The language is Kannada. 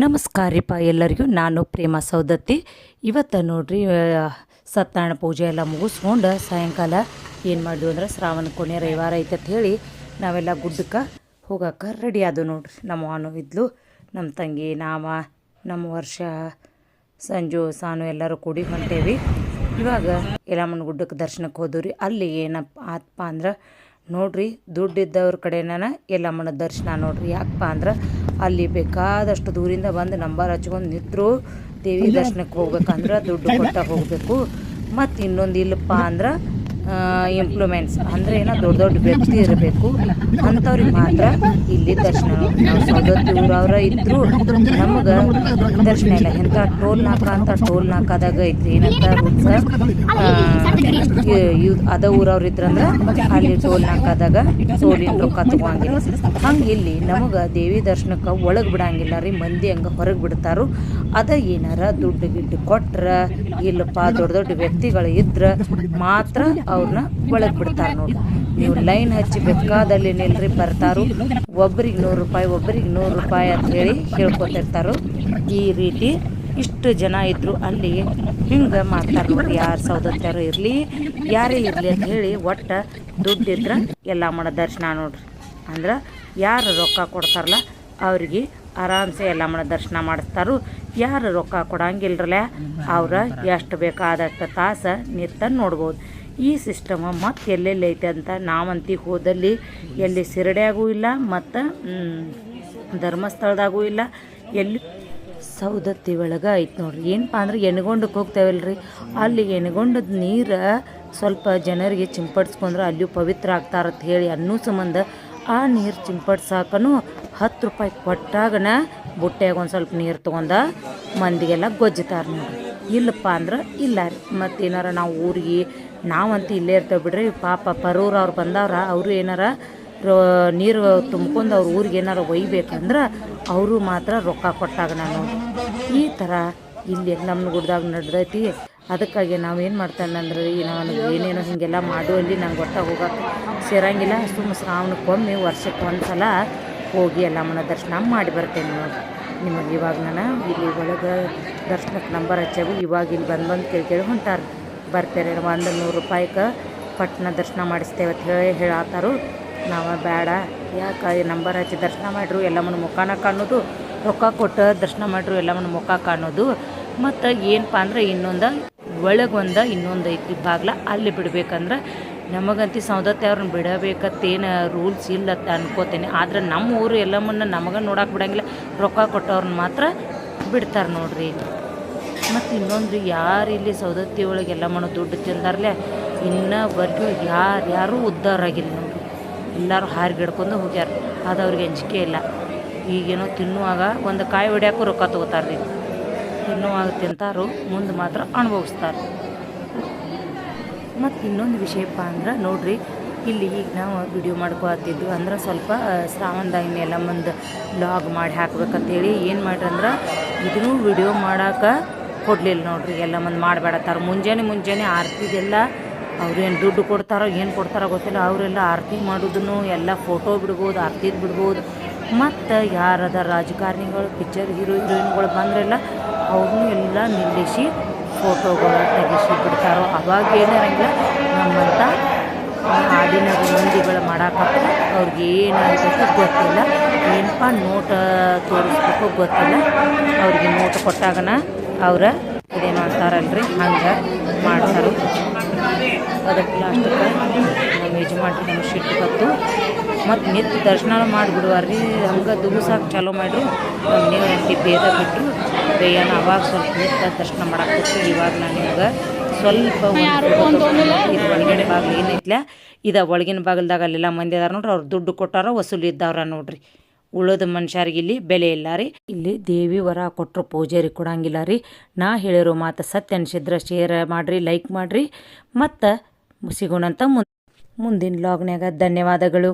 ನಮಸ್ಕಾರ ರೀಪ ಎಲ್ಲರಿಗೂ. ನಾನು ಪ್ರೇಮ ಸೌದತ್ತಿ. ಇವತ್ತು ನೋಡ್ರಿ ಸತ್ಯನಾರಾಯಣ ಪೂಜೆ ಎಲ್ಲ ಮುಗಿಸ್ಕೊಂಡು ಸಾಯಂಕಾಲ ಏನು ಮಾಡಿದ್ವಿ ಅಂದ್ರೆ ಶ್ರಾವಣ ಕೊನೆ ರವಿವಾರ ಐತೆ ಅಂತ ಹೇಳಿ ನಾವೆಲ್ಲ ಗುಡ್ಡಕ್ಕೆ ಹೋಗಕ್ಕೆ ರೆಡಿ ಆದವು ನೋಡ್ರಿ. ನಮ್ಮ ಅನು ಇದ್ಲು, ನಮ್ಮ ತಂಗಿ ನಾಮ ನಮ್ಮ ವರ್ಷ, ಸಂಜು, ಸಾನು ಎಲ್ಲರೂ ಕೂಡಿ ಹೊಂಟೇವಿ. ಇವಾಗ ಯಲಮನ ಗುಡ್ಡಕ್ಕೆ ದರ್ಶನಕ್ಕೆ ಹೋದ್ವಿ ಅಲ್ಲಿ ಏನಪ್ಪ ಆತಪ್ಪ ಅಂದ್ರೆ ನೋಡ್ರಿ ದುಡ್ಡಿದ್ದವ್ರ ಕಡೆನ ಯಲ್ಲಮ್ಮನ ದರ್ಶನ ನೋಡ್ರಿ. ಯಾಕಪ್ಪ ಅಂದ್ರೆ ಅಲ್ಲಿ ಬೇಕಾದಷ್ಟು ದೂರಿಂದ ಬಂದು ನಂಬರ್ ಹಚ್ಕೊಂಡು ನಿಂತರು ದೇವಿ ದರ್ಶನಕ್ಕೆ ಹೋಗ್ಬೇಕಂದ್ರೆ ದುಡ್ಡು ಕೊಟ್ಟ ಹೋಗಬೇಕು. ಮತ್ತು ಇನ್ನೊಂದು ಇಲ್ಲಪ್ಪ ಅಂದ್ರೆ ಇಂಪ್ಲೂಮೆಂಟ್ಸ್ ಅಂದರೆ ಏನೋ ದೊಡ್ಡ ದೊಡ್ಡ ವ್ಯಕ್ತಿ ಇರಬೇಕು. ಅಂಥವ್ರಿಗೆ ಮಾತ್ರ ಇಲ್ಲಿ ದರ್ಶನ ಅವರ ಊರವ್ರ ಇದ್ದರೂ ನಮಗೆ ದರ್ಶನ ಇಲ್ಲ. ಎಂಥ ಟೋಲ್ ನಾಕ ಅಂತ ಟೋಲ್ ನಾಕಾದಾಗ ಐತ್ರಿ. ಏನಂತ ಅದ ಊರವ್ರು ಇದ್ರಂದ್ರೆ ಅಲ್ಲಿ ಟೋಲ್ ನಾಕಾದಾಗ ಟೋಲಿನ ರೊಕ್ಕ ತಗೋಂಗಿಲ್ಲ. ಹಂಗೆ ಇಲ್ಲಿ ನಮಗೆ ದೇವಿ ದರ್ಶನಕ್ಕೆ ಒಳಗೆ ಬಿಡಂಗಿಲ್ಲ ರೀ. ಮಂದಿ ಹಂಗೆ ಹೊರಗೆ ಬಿಡ್ತಾರೋ. ಅದ ಏನಾರ ದುಡ್ಡು ಗಿಡ್ಡು ಕೊಟ್ರ ಇಲ್ಲಪ್ಪ, ದೊಡ್ಡ ದೊಡ್ಡ ವ್ಯಕ್ತಿಗಳು ಇದ್ರ ಮಾತ್ರ ಅವ್ರನ್ನ ಒಳಗೆ ಬಿಡ್ತಾರೆ ನೋಡಿ. ನೀವು ಲೈನ್ ಹಚ್ಚಿ ಬೆಕ್ಕಾದಲ್ಲಿ ನಿಲ್ರಿ ಬರ್ತಾರು. ಒಬ್ರಿಗೆ ನೂರು ರೂಪಾಯಿ, ಒಬ್ರಿಗೆ ನೂರು ರೂಪಾಯಿ ಅಂತ ಹೇಳಿ ಹೇಳ್ಕೊತಿರ್ತಾರೋ ಈ ರೀತಿ ಇಷ್ಟು ಜನ ಇದ್ದರು ಅಲ್ಲಿ ಹಿಂಗೆ ಮಾಡ್ತಾರೆ ನೋಡಿ. ಯಾರು ಸೌದತ್ಯಾರು ಇರಲಿ, ಯಾರೇ ಇರಲಿ ಅಂತ ಹೇಳಿ ಒಟ್ಟು ದುಡ್ಡಿದ್ರೆ ಎಲ್ಲ ಮಾಡೋ ದರ್ಶನ ನೋಡ್ರಿ. ಅಂದ್ರೆ ಯಾರು ರೊಕ್ಕ ಕೊಡ್ತಾರಲ್ಲ ಅವ್ರಿಗೆ ಆರಾಮ್ಸೆ ಎಲ್ಲ ಮಾಡೋ ದರ್ಶನ ಮಾಡಿಸ್ತಾರೋ. ಯಾರು ರೊಕ್ಕ ಕೊಡಂಗಿಲ್ರಲ್ಲ ಅವ್ರ ಎಷ್ಟು ಬೇಕಾದಷ್ಟು ತಾಸು ನಿಂತ ನೋಡ್ಬೋದು. ಈ ಸಿಸ್ಟಮ್ ಮತ್ತೆ ಎಲ್ಲೆಲ್ಲಿ ಐತೆ ಅಂತ ನಾವಂತಿ ಹೋದಲ್ಲಿ ಎಲ್ಲಿ ಸಿರಡ್ಯಾಗೂ ಇಲ್ಲ, ಮತ್ತು ಧರ್ಮಸ್ಥಳದಾಗೂ ಇಲ್ಲ, ಎಲ್ಲಿ ಸೌದತ್ತಿ ಒಳಗೆ ಐತೆ ನೋಡ್ರಿ. ಏನಪ್ಪ ಅಂದ್ರೆ ಎಣ್ಗೊಂಡಕ್ಕೆ ಹೋಗ್ತೇವಲ್ರಿ. ಅಲ್ಲಿ ಎಣ್ಗೊಂಡದ ನೀರು ಸ್ವಲ್ಪ ಜನರಿಗೆ ಚಿಂಪಡಿಸ್ಕೊಂಡ್ರೆ ಅಲ್ಲಿಯೂ ಪವಿತ್ರ ಆಗ್ತಾರಂತ ಹೇಳಿ ಅನ್ನೂ ಸಂಬಂಧ ಆ ನೀರು ಚಿಂಪಡ್ಸಾಕನು ಹತ್ತು ರೂಪಾಯಿ ಕೊಟ್ಟಾಗನ ಬುಟ್ಟ್ಯಾಗ ಒಂದು ಸ್ವಲ್ಪ ನೀರು ತೊಗೊಂಡ ಮಂದಿಗೆಲ್ಲ ಗೊಜ್ಜುತ್ತಾರೆ ನೋಡ್ರಿ. ಇಲ್ಲಪ್ಪ ಅಂದ್ರೆ ಇಲ್ಲ ರೀ. ಮತ್ತೇನಾರ ನಾವು ಊರಿಗೆ ನಾವಂತೂ ಇಲ್ಲೇ ಇರ್ತೇವೆ ಬಿಡ್ರಿ. ಪಾಪ ಪರೂರು ಅವ್ರು ಬಂದವ್ರ, ಅವರು ಏನಾರ ರೋ ನೀರು ತುಂಬ್ಕೊಂಡು ಅವ್ರ ಊರಿಗೆ ಏನಾರ ಒಯ್ಬೇಕಂದ್ರೆ ಅವರು ಮಾತ್ರ ರೊಕ್ಕ ಕೊಟ್ಟಾಗ ನಾನು ಈ ಥರ ಇಲ್ಲಿ ನಮ್ಮ ಗುಡ್ದಾಗ ನಡ್ದೈತಿ. ಅದಕ್ಕಾಗಿ ನಾವೇನು ಮಾಡ್ತಾನೆ ಅಂದ್ರೆ? ಈ ನಾನು ಏನೇನೋ ಹೀಗೆಲ್ಲ ಮಾಡುವಲ್ಲಿ ನಂಗೆ ಗೊತ್ತಾಗ ಹೋಗೋಕ್ಕೆ ಸೇರಂಗಿಲ್ಲ. ಸುಮ್ಮ ಶ್ರಾವಣಕ್ಕೊಮ್ಮೆ ವರ್ಷಕ್ಕೆ ಒಂದು ಸಲ ಹೋಗಿ ಎಲ್ಲಮ್ಮನ ದರ್ಶನ ಮಾಡಿ ಬರ್ತೇನೆ ನೋಡಿ ನಿಮಗೆ ಇವಾಗ ನಾನು ಇಲ್ಲಿ ಒಳಗೆ ದರ್ಶನಕ್ಕೆ ನಂಬರ್ ಹಚ್ಚೇವು. ಇವಾಗ ಇಲ್ಲಿ ಬಂದು ಬಂದು ಕೇಳಿ ಕೇಳಿ ಹೊಂಟಾರ. ಬರ್ತಾರೆ ಒಂದು ನೂರು ರೂಪಾಯಿಗೆ ಪಟ್ನ ದರ್ಶನ ಮಾಡಿಸ್ತೇವೆ ಅಂತ ಹೇಳಿ ಹೇಳತ್ತಾರು ನಾವು ಬೇಡ ಯಾಕೆ ಈ ನಂಬರ್ ಹಚ್ಚಿ ದರ್ಶನ ಮಾಡ್ರು? ಎಲ್ಲಮ್ಮನ ಮುಖಾನ ಕಾಣೋದು. ರೊಕ್ಕ ಕೊಟ್ಟು ದರ್ಶನ ಮಾಡ್ರು ಎಲ್ಲಮ್ಮನ ಮುಖ ಕಾಣೋದು. ಮತ್ತು ಏನಪ್ಪ ಅಂದ್ರೆ ಇನ್ನೊಂದು ಒಳಗೊಂದು ಇನ್ನೊಂದು ಐತಿ ಬಾಗ್ಲ. ಅಲ್ಲಿ ಬಿಡ್ಬೇಕಂದ್ರೆ ನಮಗಂತೂ ಸೌದತ್ತೆ ಅವ್ರನ್ನ ಬಿಡಬೇಕತ್ತೇನು ರೂಲ್ಸ್ ಇಲ್ಲ ಅಂತ ಅನ್ಕೋತೇನೆ. ಆದ್ರೆ ನಮ್ಮ ಊರು ಎಲ್ಲಮ್ಮನ್ನ ನಮಗೆ ನೋಡಕ್ಕೆ ಬಿಡಂಗಿಲ್ಲ. ರೊಕ್ಕ ಕೊಟ್ಟವ್ರನ್ನ ಮಾತ್ರ ಬಿಡ್ತಾರೆ ನೋಡ್ರಿ. ಮತ್ತು ಇನ್ನೊಂದು ಯಾರು ಇಲ್ಲಿ ಸೌದತ್ತಿ ಒಳಗೆ ಎಲ್ಲ ಮಾಡೋ ದುಡ್ಡು ತಿಂದಾರಲೆ ಇನ್ನವರೆಗೂ ಯಾರು ಯಾರೂ ಉದ್ಧಾರ ಆಗಿಲ್ಲ ನೋಡ್ರಿ ಎಲ್ಲರೂ ಹಾರಿಗಿಡ್ಕೊಂಡು ಹೋಗ್ಯಾರ. ಅದು ಅವ್ರಿಗೆ ಅಂಜಿಕೆ ಇಲ್ಲ. ಈಗೇನೋ ತಿನ್ನುವಾಗ ಒಂದು ಕಾಯಿ ಹೊಡ್ಯಾಕೂ ರೊಕ್ಕ ತೊಗೋತಾರ್ರಿ. ತಿನ್ನುವಾಗ ತಿಂತಾರೋ, ಮುಂದೆ ಮಾತ್ರ ಅನುಭವಿಸ್ತಾರೆ. ಮತ್ತು ಇನ್ನೊಂದು ವಿಷಯಪ್ಪ ಅಂದ್ರೆ ನೋಡ್ರಿ, ಇಲ್ಲಿ ಈಗ ನಾವು ವಿಡಿಯೋ ಮಾಡ್ಕೊತಿದ್ವಿ ಅಂದ್ರೆ ಸ್ವಲ್ಪ ಶ್ರಾವಣದಾಗಿನ ಎಲ್ಲ ಮುಂದೆ ಲಾಗ್ ಮಾಡಿ ಹಾಕ್ಬೇಕಂತೇಳಿ ಏನು ಮಾಡ್ರಿ ಅಂದ್ರೆ ಇದನ್ನು ವಿಡಿಯೋ ಮಾಡೋಕೆ ಕೊಡಲಿಲ್ಲ ನೋಡ್ರಿ, ಎಲ್ಲ ಮಂದಿ ಮಾಡಬೇಡತ್ತಾರ. ಮುಂಜಾನೆ ಮುಂಜಾನೆ ಆರ್ತಿದೆಲ್ಲ ಅವ್ರೇನು ದುಡ್ಡು ಕೊಡ್ತಾರೋ, ಏನು ಕೊಡ್ತಾರೋ ಗೊತ್ತಿಲ್ಲ, ಅವರೆಲ್ಲ ಆರತಿ ಮಾಡೋದನ್ನು, ಎಲ್ಲ ಫೋಟೋ ಬಿಡ್ಬೋದು, ಆರ್ತಿದ್ ಬಿಡ್ಬೋದು. ಮತ್ತು ಯಾರದ ರಾಜಕಾರಣಿಗಳು, ಪಿಕ್ಚರ್ ಹೀರೋ, ಹೀರೋಯಿನ್ಗಳು ಬಂದ್ರೆಲ್ಲ ಅವ್ರನ್ನೂ ಎಲ್ಲ ನಿಲ್ಲಿಸಿ ಫೋಟೋಗಳು ಬಿಡ್ತಾರೋ ಅವಾಗ ಏನಿರಂಗಿಲ್ಲ ನಮ್ಮಂಥ ಹಾಡಿನ ಮಂದಿಗಳು ಮಾಡಾಕತ್ತ ಅವ್ರಿಗೆ ಏನಾಗಬೇಕು ಗೊತ್ತಿಲ್ಲ. ಏನಪ್ಪ ನೋಟ ತೋರಿಸ್ಬೇಕು ಗೊತ್ತಿಲ್ಲ. ಅವ್ರಿಗೆ ನೋಟ್ ಕೊಟ್ಟಾಗನ ಅವ್ರ ಇದೇನು ಮಾಡ್ತಾರಲ್ರಿ, ಹಂಗೆ ಮಾಡ್ತಾರೆ. ಅದಕ್ಕೆ ಲಾಸ್ಟಕ್ಕೆ ನಮ್ಮ ಯಜಮಾನ್ರಿ ನಮ್ಮ ಸಿಟ್ಟು ಬತ್ತು ಮತ್ತು ನಿತ್ಯ ದರ್ಶನ ಮಾಡಿಬಿಡುವಾರ್ರಿ, ಹಂಗೆ ದುಗುಸಾಕ ಚಾಲೂ ಮಾಡಿರಿ. ನಮ್ಮ ನೀವಂತಿ ಭೇದ ಬಿಟ್ಟು, ಬೇಯನ ಅವಾಗ ಸ್ವಲ್ಪ ನಿತ್ಯ ದರ್ಶನ ಮಾಡಾಕ್ತಿತ್ತು ಇವಾಗ ನಾನು ನಿಮ್ಗೆ ಸ್ವಲ್ಪ ಒಳಗಡೆ ಇದು ಒಳಗಿನ ಬಾಗಿಲು ಏನೈತ್ಲ ಇದ ಒಳಗಿನ ಬಾಗಿಲ್ದಾಗ ಅಲ್ಲೆಲ್ಲ ಮಂದಿ ಅದಾರ ನೋಡ್ರಿ ಅವ್ರು ದುಡ್ಡು ಕೊಟ್ಟಾರ ವಸೂಲಿ ಇದ್ದವ್ರ ನೋಡ್ರಿ. ಉಳಿದ ಮನುಷ್ಯರಿಗೆ ಇಲ್ಲಿ ಬೆಲೆ ಇಲ್ಲ ರೀ. ಇಲ್ಲಿ ದೇವಿ ವರ ಕೊಟ್ಟರು ಪೂಜಾರಿ ಕೊಡಂಗಿಲ್ಲ ರೀ. ನಾ ಹೇಳಿರೋ ಮಾತು ಸತ್ಯ ಅನ್ಸಿದ್ರೆ ಶೇರ್ ಮಾಡಿರಿ ಲೈಕ್ ಮಾಡಿರಿ. ಮತ್ತು ಸಿಗೋಣಂತ ಮುಂದಿನ ಲಾಗ್ನ್ಯಾಗ ಧನ್ಯವಾದಗಳು.